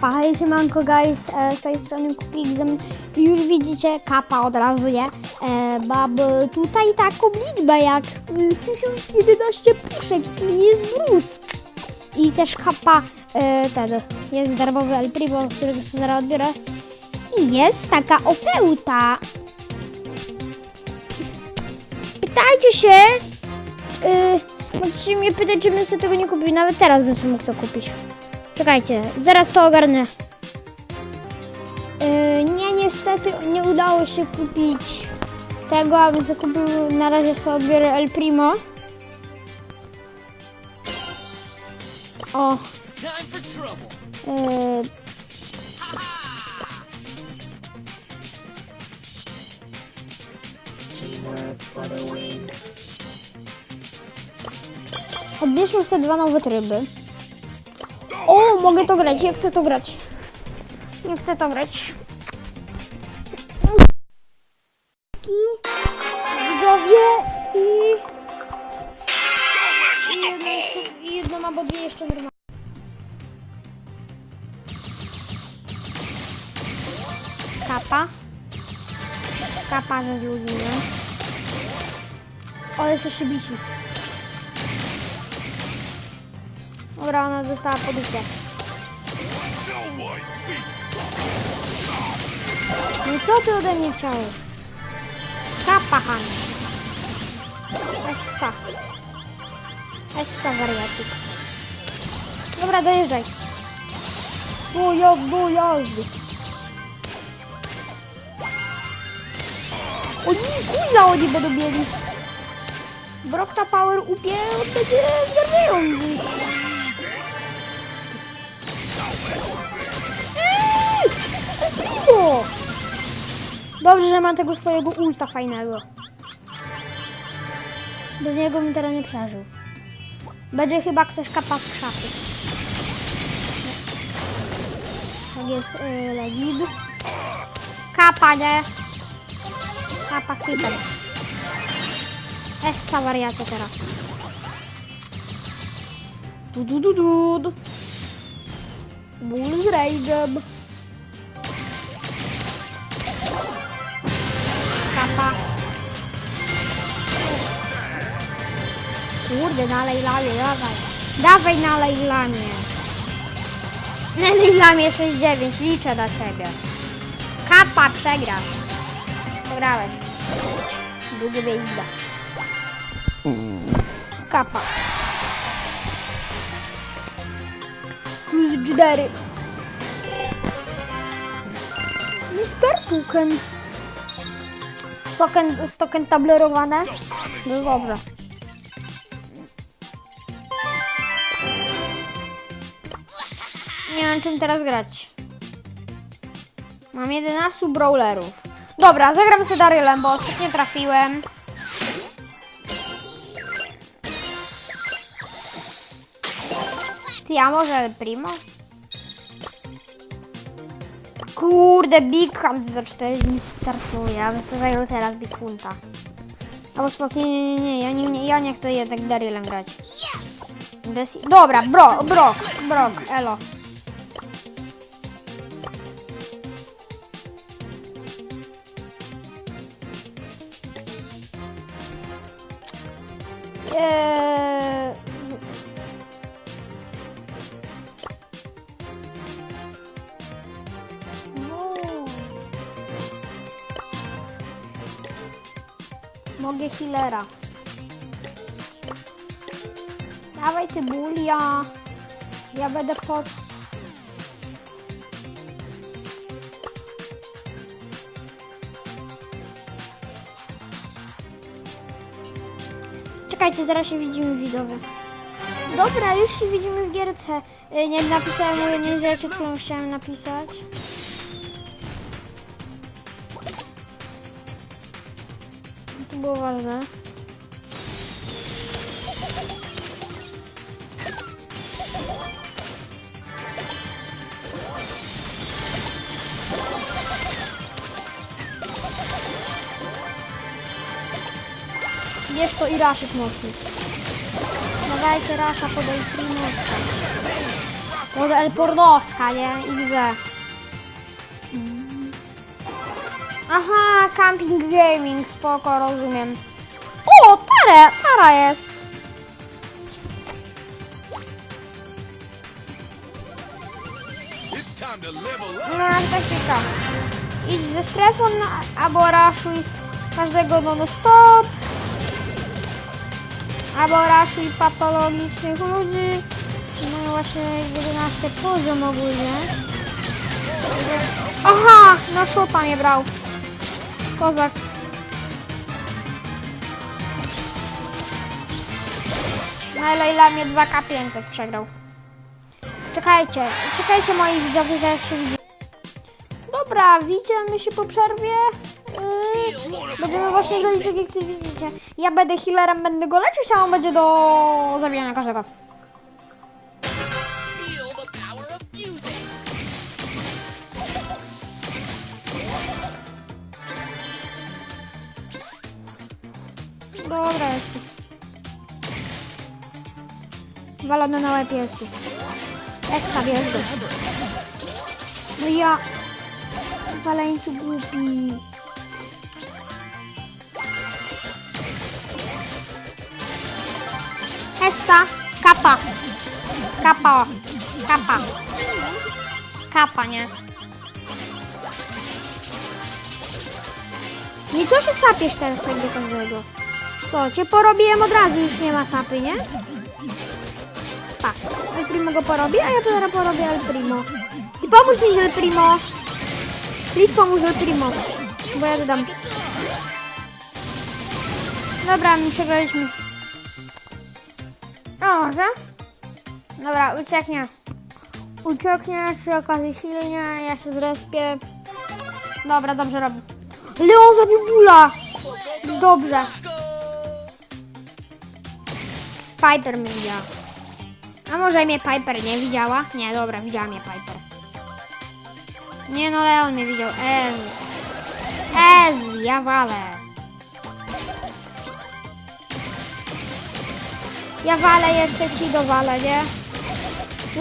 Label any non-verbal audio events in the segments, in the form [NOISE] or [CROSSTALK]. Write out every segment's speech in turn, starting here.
Hej, siemanko guys, e, z tej strony Kupixem. Już widzicie kapa od razu, nie? E, e, tutaj taką liczbę jak mm, 1011 puszek, czyli jest bruck. I też kapa, e, ten, jest darmowy El Primo, którego sobie zaraz odbiorę. I jest taka oferta. Pytajcie się, e, możecie mnie pytać, czy bym sobie tego nie kupił. Nawet teraz bym sobie mógł to kupić. Czekajcie, zaraz to ogarnę. Yy, nie, niestety nie udało się kupić tego, abym sobie kupił, na razie sobie El Primo. O. Yy, Odbierzmy sobie dwa nowe tryby. O, mogę to grać, ja chcę to grać. Nie chcę to grać. I widzowie i... I jedno albo dwie jeszcze normalne. Kapa. Kapa ze złudziniem. O, jeszcze się bici. Dobra, ona dostała poduszkę. No co ty ode mnie chciałeś? Kapa, Han. Essa. Essa wariatik. Dobra, dojeżdżaj. Do jazdy, do jazdy. O nie, kuźna oni będą mieli. Brokta Power upie, on będzie Dobrze, że mam tego swojego ulta fajnego. Bez niego bym teraz nie przeżył. Będzie chyba ktoś kapa z krzaków. Tak jest yy, legid. Kapa, nie? Kapa z typem. Essa wariacja teraz. Du du du du. Bull z rage'em. Kurde, na Lejlamie, dawaj. Dawaj na Lejlamie. Na Lejlamie 6-9, liczę na ciebie. Kapa, przegrasz. Przegrałeś. Drugie miejsce. Kapa. Plus 4. Mister Puken. Token, z token tablerowane? No dobrze. Nie wiem czym teraz grać. Mam 11 brawlerów. Dobra, zagram sobie Darylem, bo ostatnio trafiłem. Ty, a może El Primo? Kurde, Big Hunt za 4 dni startuje. Ja bym sobie zagrał teraz Big Hunta. Albo spokojnie, nie, nie, nie, ja nie, nie, ja nie chcę jednak Darylem grać. Bez... Dobra, bro, brok, brok, elo. Healera. Dawaj ty bulia. Ja będę pod... Czekajcie, zaraz się widzimy widzowie. Dobra, już się widzimy w gierce. Y, Nie napisałem nie rzeczy, którą chciałem napisać. Było ważne. To i Raszek mocny. Dawajcie Rasza, podaj Primoska. Może El Pornoska, nie? XD. Aha, camping gaming, spoko, rozumiem. O, Tara, Tara jest. No, tak ciekawe. Idź ze strefą na, albo raszuj każdego non-stop. Albo raszuj patologicznych ludzi. No i właśnie 11 poziom ogólnie. Aha, no szupa mnie brał. Kozak. No i Leila mnie 2K500 przegrał. Czekajcie, czekajcie moi widzowie, zaraz się widzimy. Dobra, widzimy się po przerwie. Yy, będziemy właśnie grać tak jak widzicie. Ja będę healerem, będę go leczyć, a on będzie do zabijania każdego. Walony na łeb. Eksta, jest go. No ja... Waleńcu głupi. Essa, kapa. Kapa, kapa. Kapa, nie? Nie co się sapiesz teraz tak do? Co, cię porobiłem od razu, już nie ma sapy, nie? Tak, El Primo go porobi, a ja to zaraz porobię El Primo. Ty pomóż mi, El Primo. Please pomóż El Primo, bo ja dodam. Dobra, my przegraliśmy. O, może? Dobra, ucieknie. Ucieknie, przy okazji silnie, ja się zrespię. Dobra, dobrze robi. Leon zabił Bula! Dobrze. Piper mnie widziała. A może mnie Piper nie widziała? Nie, dobra, widziała mnie Piper. Nie no, Leon mnie widział. Ez. Ez, ja walę. Ja walę jeszcze ci dowalę, nie?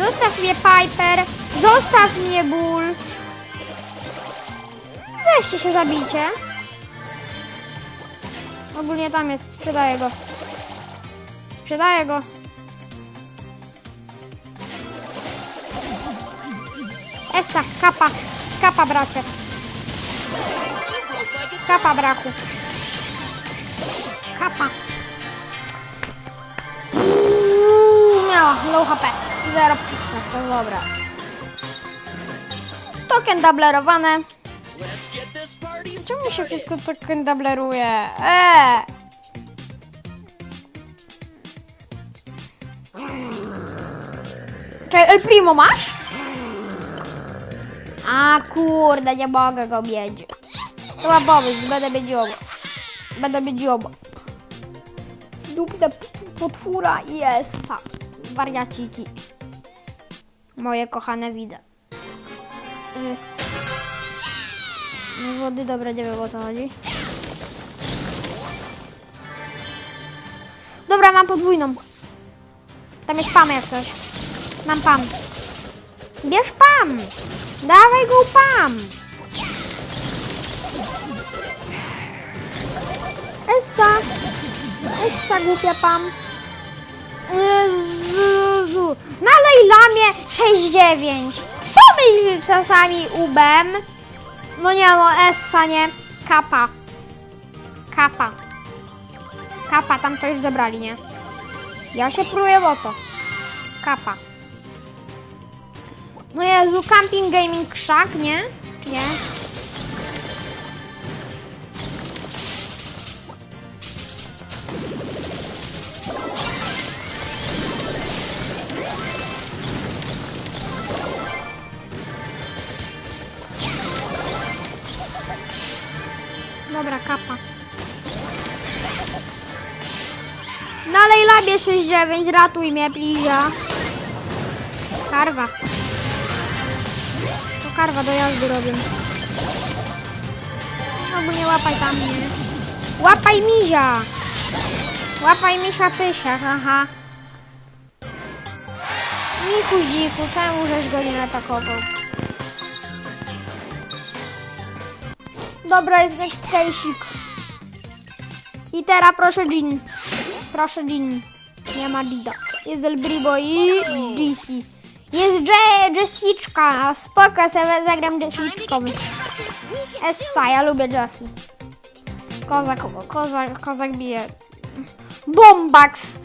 Zostaw mnie Piper. Zostaw mnie Bull. Weźcie się zabijcie. Ogólnie tam jest, sprzedaję go. Sprzedaję go. Essa, kapa. Kapa, bracie. Kapa, brachu. Kapa. Uuu, Miała low HP. Zero pixel, to dobra. Token dublerowane. Czemu się wszystko token dubleruje? Eee! Czekaj, El Primo masz? A kurde, nie mogę go mieć. Chyba pomysł, będę mieć oba. Będę mieć oba. Dupne potwóra essa. Wariaciki. Moje kochane widzę. Y. No wody, dobra, nie wiem o co chodzi. Dobra, mam podwójną. Tam jest pam jak coś. Mam pam. Bierz pam! Dawaj go pam! Essa! Essa głupia pam. Jezu. Na Lejlamie 6-9. Pomyśl czasami ubem. No nie no, Essa nie. Kapa. Kapa. Kapa, tam to już zebrali, nie? Ja się próbuję o to. Kapa. No Jezu, camping gaming krzak, nie? Czy nie? Dobra, kapa. Dalej labie 6-9, ratuj mnie, pliza. Karwa. Karwa do jazdy robię. No bo nie łapaj tam mnie. Łapaj mizia. Łapaj misia pysia, haha. Michu dziku, czemu żeś go nie atakował? Dobra, jest next case'ik. I teraz proszę Jean. Proszę Jean. Nie ma Dida. Jest El i DC. Jest Je Jessiczka. Spoko, sobie zagram Jessiczką. Essa, ja lubię Jessie. Kozak, kozak, kozak bije. Bombax!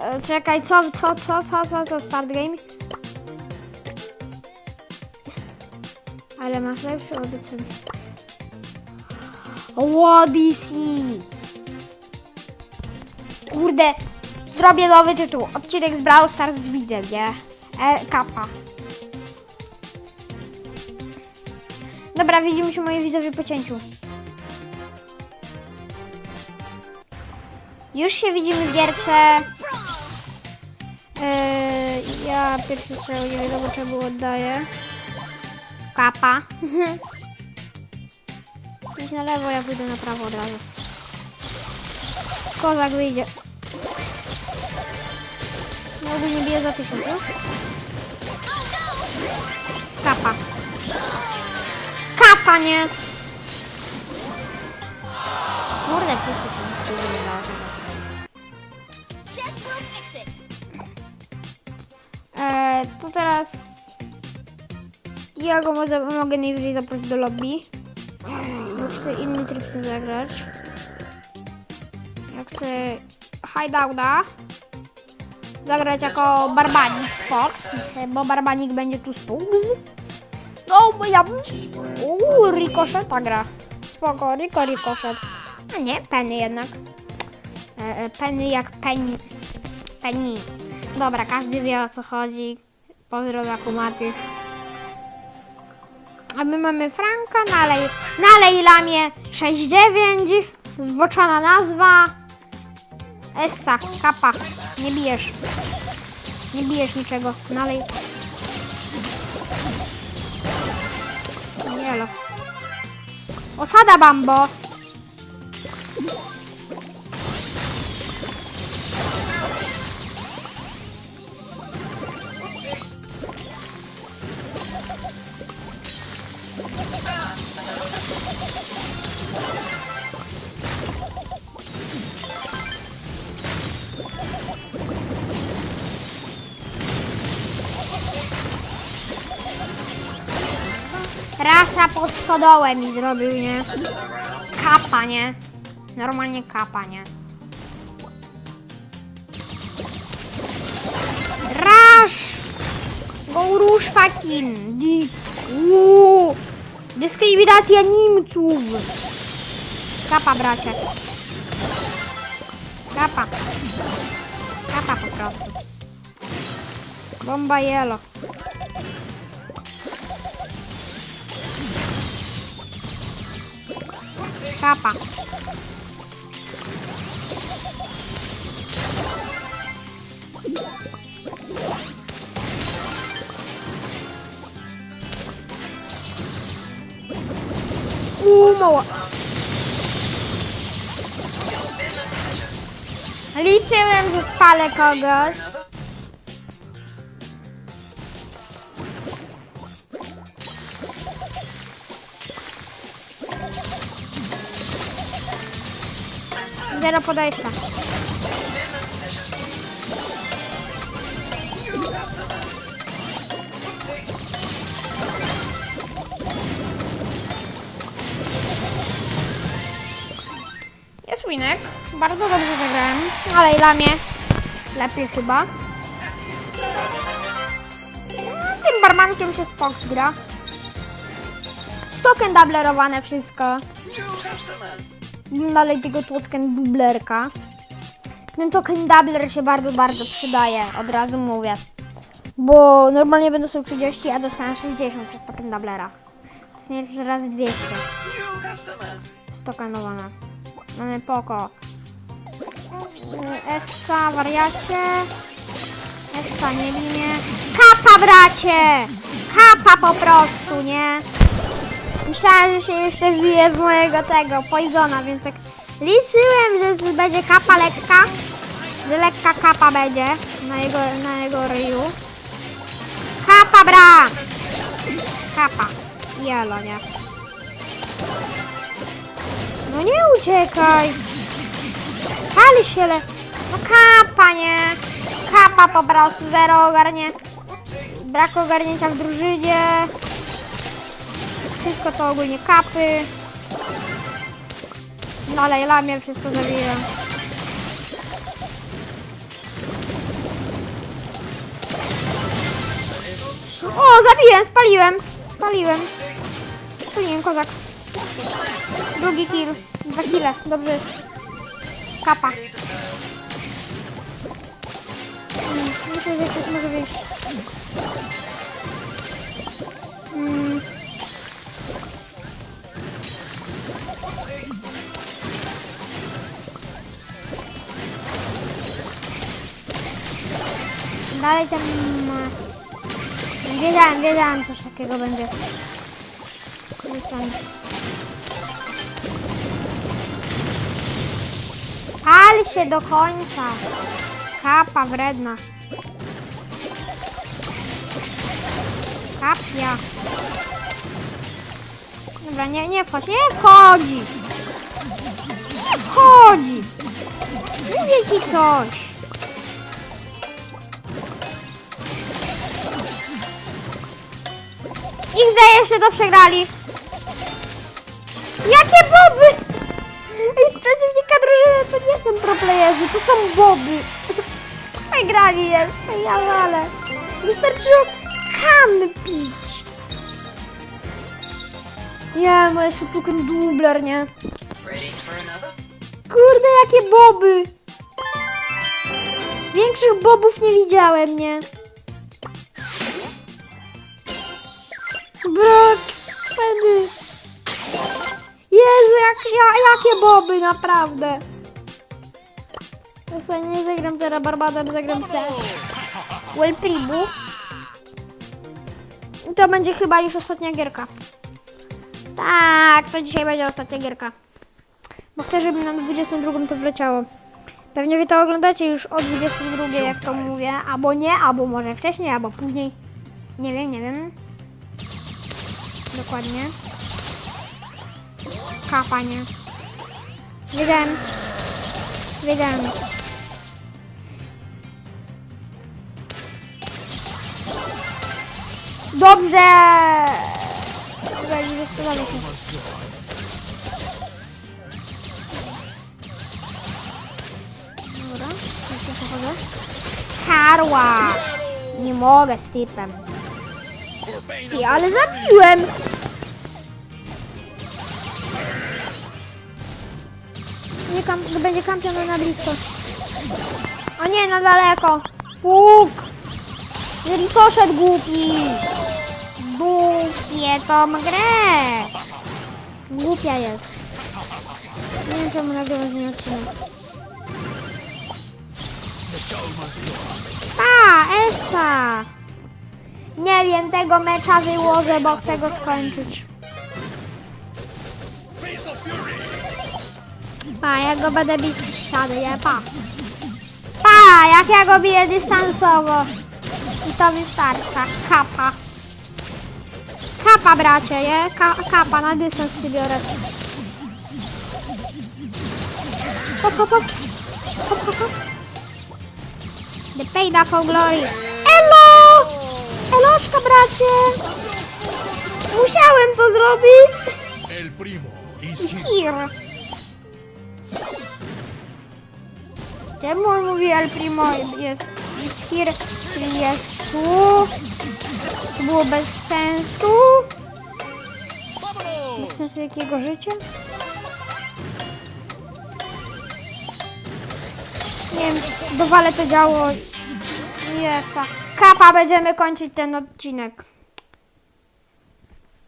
E, Czekaj, co, co, co, co, co, co, start game? Ale masz lepszy od DC. O, DC! Kurde, zrobię nowy tytuł. Odcinek z Brawl Stars z widzem, nie? E, kapa. Dobra, widzimy się moi widzowie po cięciu. Już się widzimy w gierce. Yy, ja pierwszy strzał nie wiadomo czemu oddaję. Kapa. [LAUGHS] Idź na lewo, ja pójdę na prawo od razu. Kozak wyjdzie. No ogólnie bije za tysiąc, już? Kapa. Kapa, nie! Kurde, pusty się. Eee, to teraz ja go może, mogę najwyżej zaprosić do lobby. Bo chcę inny tryb zagrać. Ja chcę hideouta zagrać jako barbanik Fox, bo barbanik będzie tu spół. No, bo ja... Uuu, rikoszeta gra. Spoko, riko, rikoszet. A nie, penny jednak. E, e, penny jak penny. Penny. Dobra, każdy wie o co chodzi. Pozdro dla. A my mamy Franka, nalej, nalej lamie 6-9, zboczona nazwa. Essa, kapa, nie bijesz. Nie bijesz niczego, nalej. Jelo. Osada bambo. Stodołem mi zrobił, nie? Kapa, nie? Normalnie kapa, nie? Rasz! Go rusz fucking! Uuu! Dyskryminacja Niemców! Kapa, bracie. Kapa. Kapa po prostu. Bomba jelo. Kapa. Uuu, mała. Liczyłem, że spalę kogoś. Zero podejścia. Jest winek. Bardzo dobrze zagrałem. Ale i dla mnie lepiej chyba. No, Tym barmankiem się Spox gra. Token dublerowane wszystko. Dalej tego token dublerka. Ten token doubler się bardzo, bardzo przydaje, od razu mówię. Bo normalnie będą są 30, a dostałem 60 przez token doublera. To jest pierwszy raz 200. Stokanowane. Mamy poko. Essa, wariacie. Essa, nie linie. Kapa, bracie! Kapa po prostu, nie? Myślałem, że się jeszcze wbije w mojego tego, poisona, więc tak liczyłem, że będzie kapa lekka. Że lekka kapa będzie na jego, na jego ryju. Kapa bra! Kapa. Jelo, nie? No nie uciekaj! Pali się le... No kapa, nie? Kapa po prostu, zero ogarnie. Brak ogarnięcia w drużynie. Wszystko to ogólnie kapy. No ale ja mnie wszystko zabiję. O, zabiłem, spaliłem. Spaliłem. Spaliłem kozak. Drugi kill. Dwa kile, dobrze. Kapa. Myślę, że ktoś może wyjść. Dalej tam... e, Wiedziałem, wiedziałem, coś takiego będzie. Kurczę. Pal się do końca. Kapa wredna. Kapia. Dobra, nie, nie wchodź, nie wchodzi. Nie wchodzi. Mówię ci coś. Zdaje jeszcze to przegrali. Jakie boby! Ej, z przeciwnika drużyny to nie są proplayerzy, to są boby. Wygrali jeszcze, ja ale. Wystarczyło kampić. Nie, no jeszcze tu ten dubler, nie? Kurde, jakie boby! Większych bobów nie widziałem, nie? Brak, wtedy. Jezu, jak, ja, jakie boby, naprawdę. Ja sobie nie zagram teraz Barbadem, zagram se. Well Pribu. I To będzie chyba już ostatnia gierka. Tak, to dzisiaj będzie ostatnia gierka. Bo chcę, żeby na 22 to wleciało. Pewnie wy to oglądacie już o 22, jak to mówię. Albo nie, albo może wcześniej, albo później. Nie wiem, nie wiem. Dokładnie. Kapanie. Wiedziałem. Wiedziałem. Dobrze! Nie zastanawiam się. Dobra? Karła! Nie mogę z typem. Ty, ale zabiłem! Nie kam to będzie kampion na blisko. O nie, na daleko. Fuk! Poszedł głupi! Głupie tą grę! Głupia jest. Nie wiem czemu nagrywa z niej odcinek. A, Esa! Nie wiem, tego mecza wyłożę, bo chcę go skończyć. Pa, jak go będę bić, siadę, pa. Pa, jak ja go biję dystansowo. I to wystarcza. Kapa. Kapa, bracie, je? Ka kapa, na dystans się biorę. Hop, hop, hop. Hop, hop, hop. The payda for glory. Eloszka, bracie! Musiałem to zrobić. El primo is. Here. Czemu on mówi El Primo jest, jest here, czyli jest tu? To było bez sensu. Bez sensu jakiego życia? Nie wiem, dowalę to działo. Jesa. Kapa, będziemy kończyć ten odcinek.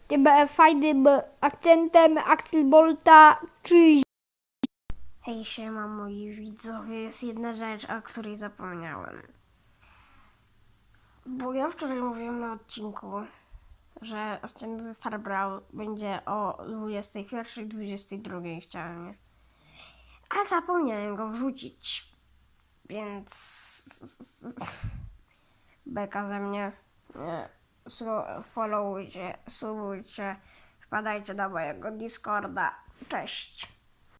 Tym fajnym akcentem Axel Bolta, czy Hej, siema moi widzowie, jest jedna rzecz, o której zapomniałem. Bo ja wczoraj mówiłem na odcinku, że ze Star Brawl będzie o 21 22 chciałem? A zapomniałem go wrzucić, więc... Beka ze mnie. e, followujcie, subujcie, wpadajcie na mojego Discorda. Cześć!